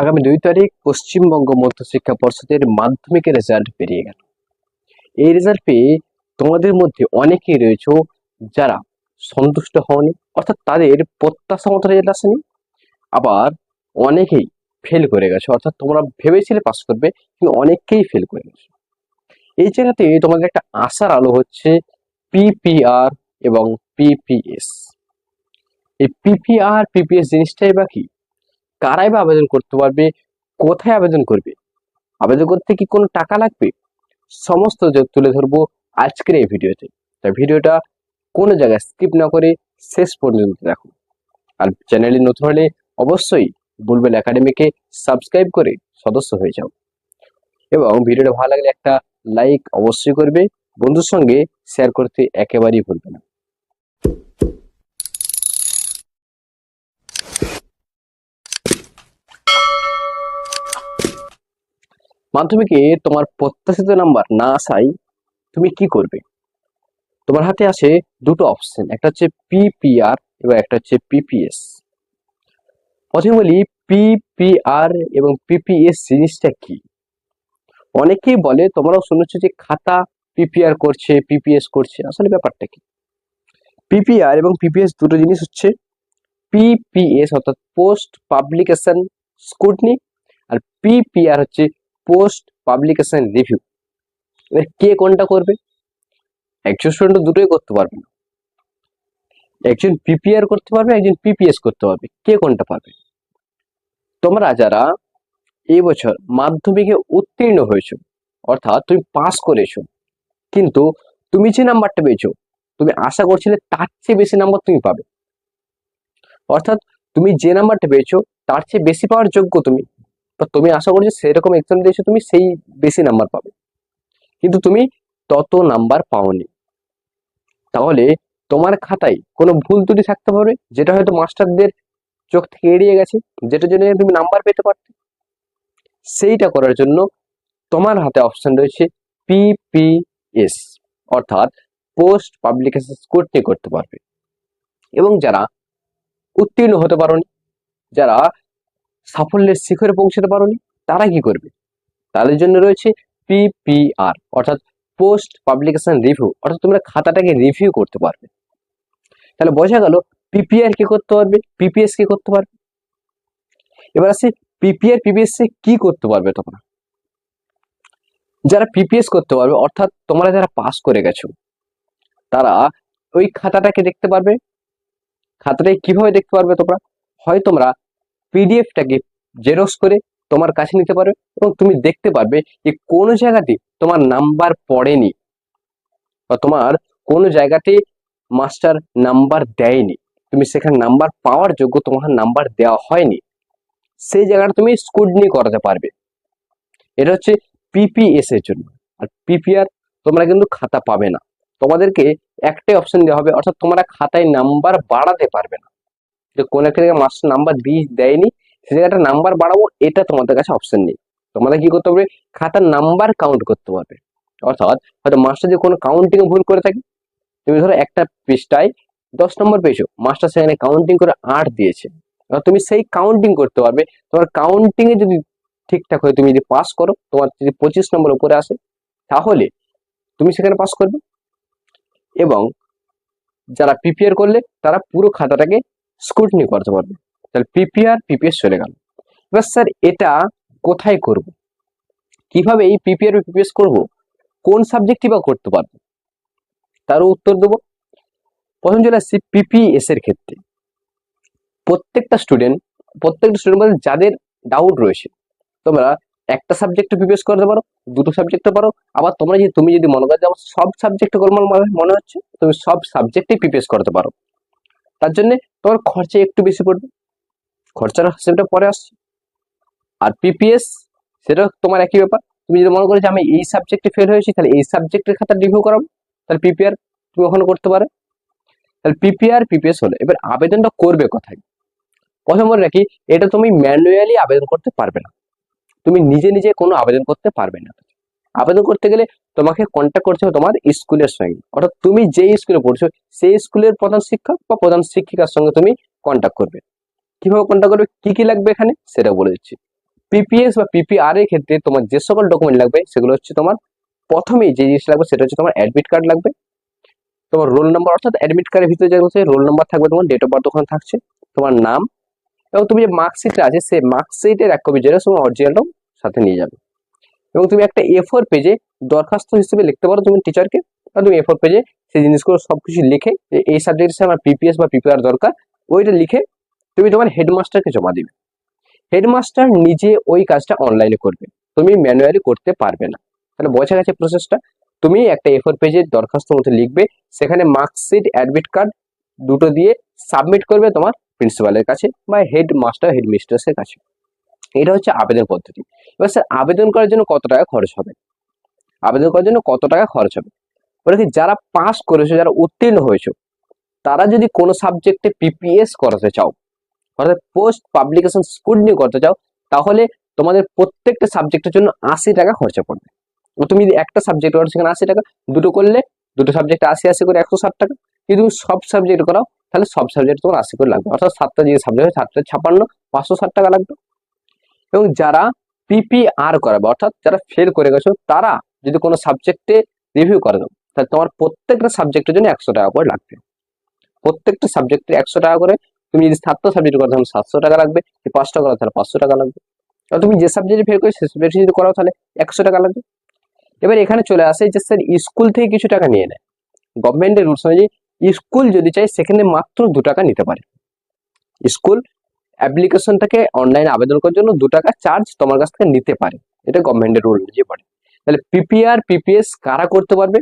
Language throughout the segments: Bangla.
আগামী দুই তারিখ পশ্চিমবঙ্গ মধ্যশিক্ষা পর্ষদের মাধ্যমিকের রেজাল্ট বেরিয়ে গেল। এই রেজাল্ট পেয়ে তোমাদের মধ্যে অনেকেই রয়েছে যারা সন্তুষ্ট হওনি, অর্থাৎ তাদের প্রত্যাশা মতো রেজাল্ট আসেনি। আবার অনেকেই ফেল করে গেছে, অর্থাৎ তোমরা ভেবেছিলে পাস করবে, কিন্তু অনেককেই ফেল করে গেছে। এই জায়গাতে তোমাদের একটা আশার আলো হচ্ছে পিপিআর এবং পিপিএস এই পিপিআর পিপিএস জিনিসটাই বা কি? কারাই বা আবেদন করতে পারবে? কোথায় আবেদন করবে? আবেদন করতে কি কোনো টাকা লাগবে? সমস্ত তুলে ধরবো আজকের এই ভিডিওতে। তাই ভিডিওটা কোনো জায়গায় স্কিপ না করে শেষ পর্যন্ত দেখো। আর চ্যানেলে নতুন হলে অবশ্যই বুলবেল একাডেমিকে সাবস্ক্রাইব করে সদস্য হয়ে যাও। এবং ভিডিওটা ভালো লাগলে একটা লাইক অবশ্যই করবে। বন্ধুর সঙ্গে শেয়ার করতে একেবারেই ভুলবে না। মাধ্যমিকে তোমার প্রত্যাশিত নাম্বার না আসায় তুমি কি করবে তোমার হাতে আছে দুটো অপশন একটা হচ্ছে পিপিআর এবং একটা হচ্ছে পিপিএস প্রথমে বলি পিপিআর এবং পিপিএস জিনিসটা কি অনেকেই বলে তোমরাও শুনেছো যে খাতা পিপিআর করছে পিপিএস করছে আসলে ব্যাপারটা কি পিপিআর এবং পিপিএস দুটো জিনিস হচ্ছে পিপিএস অর্থাৎ পোস্ট পাবলিকেশন স্কুটনি আর পিপিআর হচ্ছে পোস্ট পাবলিকেশন রিভিউ এবার কে কোনটা করবে? একজন স্টুডেন্ট দুটোই করতে পারবে না। একজন পিপিআর করতে পারবে, একজন পিপিএস করতে পারবে। কে কোনটা পারবে তোমরা যারা এই বছর মাধ্যমিকে উত্তীর্ণ হয়েছো, অর্থাৎ তুমি পাস করেছ, কিন্তু তুমি যে নাম্বারটা পেয়েছ, তুমি আশা করছিলে তার চেয়ে বেশি নাম্বার তুমি পাবে। অর্থাৎ তুমি যে নাম্বারটা পেয়েছ, তার চেয়ে বেশি পাওয়ার যোগ্য তুমি। বা তুমি আশা করছ সেরকম এক্সাম দিয়েছ, তুমি সেই বেশি নাম্বার পাবে। কিন্তু তুমি তত নাম্বার পাওনি। তাহলে তোমার খাতায় কোনো ভুল ত্রুটি থাকতে পারে, যেটা হয়তো মাস্টারদের চোখ থেকে এড়িয়ে গেছে, যেটার জন্য তুমি নাম্বার পেতে পারতে। সেইটা করার জন্য তোমার হাতে অপশন রয়েছে পিপিএস অর্থাৎ পোস্ট পাবলিকেশন স্কুটনি করতে পারবে। এবং যারা উত্তীর্ণ হতে পারোনি, যারা সাফল্যের শিখরে পৌঁছতে পারোনি, তারা কি করবে? তাদের জন্য রয়েছে পিপিআর অর্থাৎ পোস্ট পাবলিকেশন রিভিউ অর্থাৎ তোমরা খাতাটাকে রিভিউ করতে পারবে। তাহলে বোঝা গেল পিপিআর কি করতে পারবে? পিপিএস কি করতে পারবে? এবার আসি পিপিআর পিপিএস কি করতে পারবে তোমরা? যারা পিপিএস করতে পারবে, অর্থাৎ তোমরা যারা পাস করে গেছো, তারা ওই খাতাটাকে দেখতে পারবে। খাতাটাকে কীভাবে দেখতে পারবে তোমরা? হয় তোমরা পিডিএফটাকে জেরক্স করে তোমার কাছে নিতে পারবে এবং তুমি দেখতে পারবে যে কোনো জায়গাতে তোমার নাম্বার পড়েনি বা তোমার কোনো জায়গাতে মাস্টার নাম্বার দেয়নি। তুমি সেখানে নাম্বার পাওয়ার যোগ্য তোমার নাম্বার দেওয়া হয়নি। সেই জায়গাটা তুমি স্কুডনি করাতে পারবে। এটা হচ্ছে পিপিএস এর জন্য। আর পিপিআর তোমরা কিন্তু খাতা পাবে না। তোমাদেরকে একটাই অপশন দেওয়া হবে, অর্থাৎ তোমরা খাতায় নাম্বার বাড়াতে পারবে না। যে কোন একটা জায়গায় মাস্টার নাম্বার দিয়ে দেয়নি, সে জায়গাটা নাম্বার বাড়াবো, এটা তোমাদের কাছে অপশন নেই। তোমাদের কি করতে হবে? খাতার নাম্বার কাউন্ট করতে পারবে অর্থাৎ হয়তো মাস্টার যে কোনো কাউন্টিং ভুল করে থাকে, তুমি ধরো একটা পৃষ্ঠায় দশ নম্বর পেয়েছ মাস্টার সেখানে কাউন্টিং করে আট দিয়েছে। এবার তুমি সেই কাউন্টিং করতে পারবে। তোমার কাউন্টিং এ যদি ঠিকঠাক হয় তুমি যদি পাস করো, তোমার যদি পঁচিশ নম্বর উপরে আসে, তাহলে তুমি সেখানে পাস করবে। এবং যারা পিপিআর করলে, তারা পুরো খাতাটাকে স্ক্রুটনি করতে পারবে। তাহলে পিপিআর পিপিএস চলে গেল। এবার স্যার এটা কোথায় করব? কীভাবে এই পিপিআর পিপিএস করব? কোন সাবজেক্টই বা করতে পারব? তারও উত্তর দেবো। প্রথম চলে আসছি পিপিএস এর ক্ষেত্রে প্রত্যেকটা স্টুডেন্ট প্রত্যেকটা স্টুডেন্ট বলতে যাদের ডাউট রয়েছে, তোমরা একটা সাবজেক্ট পিপিএস করতে পারো, দুটো সাবজেক্টে পারো। আবার তোমরা যদি, তুমি যদি মনে করো সব সাবজেক্টে করব মনে- হচ্ছে, তুমি সব সাবজেক্টে পিপিএস করতে পারো। তার জন্য তোমার খরচা একটু বেশি পড়বে। খরচার হিসেবটা পরে আসছে। আর পিপিএস সেটা তোমার একই ব্যাপার। তুমি যদি মনে করো যে আমি এই সাবজেক্টে ফেল হয়েছি, তাহলে এই সাবজেক্টের খাতা রিভিউ করাবো তাহলে পিপিআর তুমি ওখানে করতে পারো। তাহলে পিপিআর পিপিএস হলো। এবার আবেদনটা করবে কোথায়? প্রথম বলে রাখি, এটা তুমি ম্যানুয়ালি আবেদন করতে পারবে না। তুমি নিজে নিজে কোনো আবেদন করতে পারবে না। আবেদন করতে গেলে তোমাকে কন্ট্যাক্ট করতে হবে তোমার স্কুলের সঙ্গে। অর্থাৎ তুমি যেই স্কুলে পড়ছো, সেই স্কুলের প্রধান শিক্ষক বা প্রধান শিক্ষিকার সঙ্গে তুমি কন্ট্যাক্ট করবে। কীভাবে কন্ট্যাক্ট করবে, কি কি লাগবে এখানে সেটা বলে দিচ্ছি। পিপিএস বা পিপিআর এর ক্ষেত্রে তোমার যে সকল ডকুমেন্ট লাগবে, সেগুলো হচ্ছে তোমার প্রথমেই যে জিনিস লাগবে, সেটা হচ্ছে তোমার অ্যাডমিট কার্ড লাগবে। তোমার রোল নাম্বার অর্থাৎ অ্যাডমিট কার্ডের ভিতরে যেগুলো রোল নাম্বার থাকবে, তোমার ডেট অফ বার্থ ওখানে থাকছে, তোমার নাম, এবং তুমি যে মার্কশিটটা আছে, সেই মার্কশিটের এক কপি জেরক্স এবং অরিজিনালটাও সাথে নিয়ে যাবে। এবং তুমি একটা এ ফোর পেজে দরখাস্ত হিসেবে লিখতে পারো তুমি টিচারকে বা তুমি এ ফোর পেজে সেই জিনিসগুলো সব কিছু লিখে যে এই সাবজেক্ট আমার পিপিএস বা পিপিআর দরকার, ওইটা লিখে তুমি তোমার হেডমাস্টারকে জমা দিবে। হেডমাস্টার নিজে ওই কাজটা অনলাইনে করবে। তুমি ম্যানুয়ালি করতে পারবে না। তাহলে বোঝা গেছে প্রসেসটা তুমি একটা এ ফোর পেজে দরখাস্ত মতো লিখবে, সেখানে মার্কশিট অ্যাডমিট কার্ড দুটো দিয়ে সাবমিট করবে তোমার প্রিন্সিপালের কাছে বা হেড মাস্টার হেড মিস্ট্রেসের কাছে। এটা হচ্ছে আবেদন পদ্ধতি। এবার স্যার আবেদন করার জন্য কত টাকা খরচ হবে? আবেদন করার জন্য কত টাকা খরচ হবে? বলে কি, যারা পাস করেছ, যারা উত্তীর্ণ হয়েছো, তারা যদি কোনো সাবজেক্টে পিপিএস করাতে চাও, অর্থাৎ পোস্ট পাবলিকেশন স্কুটনি করতে চাও, তাহলে তোমাদের প্রত্যেকটা সাবজেক্টের জন্য আশি টাকা খরচা পড়বে। তুমি যদি একটা সাবজেক্ট করো, সেখানে আশি টাকা, দুটো করলে দুটো সাবজেক্টে আশি আশি করে একশো ষাট টাকা। যদি তুমি সব সাবজেক্ট করাও তাহলে সব সাবজেক্ট তোমার আশি করে লাগবে। অর্থাৎ সাতটা যে সাবজেক্ট হয় সাতটা ছাপান্ন পাঁচশো ষাট টাকা লাগবে। এবং যারা পিপিআর করাবে, অর্থাৎ যারা ফেল করে গেছো, তারা যদি কোনো সাবজেক্টে রিভিউ করে দাও, তাহলে তোমার প্রত্যেকটা সাবজেক্টের জন্য একশো টাকা করে লাগবে। প্রত্যেকটা সাবজেক্টে একশো টাকা করে তুমি যদি সাতটা সাবজেক্ট করো, তাহলে সাতশো টাকা লাগবে। যদি পাঁচটা করো, তাহলে পাঁচশো টাকা লাগবে। আর তুমি যে সাবজেক্টে ফেল করো সেই সাবজেক্টে যদি করাও, তাহলে একশো টাকা লাগবে। এবার এখানে চলে আসে যে স্যার স্কুল থেকে কিছু টাকা নিয়ে নেয়। গভর্নমেন্টের রুলস অনুযায়ী স্কুল যদি চাই সেখানে মাত্র দু টাকা নিতে পারে। স্কুল অ্যাপ্লিকেশনটাকে অনলাইন আবেদন করার জন্য দু টাকা চার্জ তোমার কাছ থেকে নিতে পারে। এটা গভর্নমেন্টের রুল অনুযায়ী পড়ে তাহলে পিপিআর পিপিএস কারা করতে পারবে?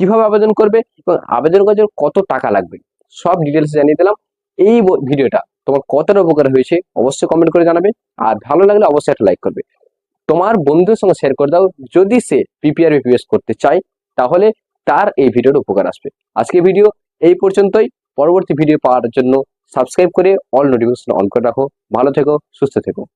কীভাবে আবেদন করবে? এবং আবেদন করার জন্য কত টাকা লাগবে? সব ডিটেলস জানিয়ে দিলাম। এই ভিডিওটা তোমার কতটা উপকার হয়েছে অবশ্যই কমেন্ট করে জানাবে। আর ভালো লাগলে অবশ্যই একটা লাইক করবে। তোমার বন্ধুদের সঙ্গে শেয়ার করে দাও। যদি সে পিপিআর পিপিএস করতে চায়, তাহলে তার এই ভিডিওর উপকার আসবে। আজকে ভিডিও এই পর্যন্তই। পরবর্তী ভিডিও পাওয়ার জন্য সাবস্ক্রাইব করে অল নোটিফিকেশন অন করে রাখো। ভালো থেকো সুস্থ থেকো।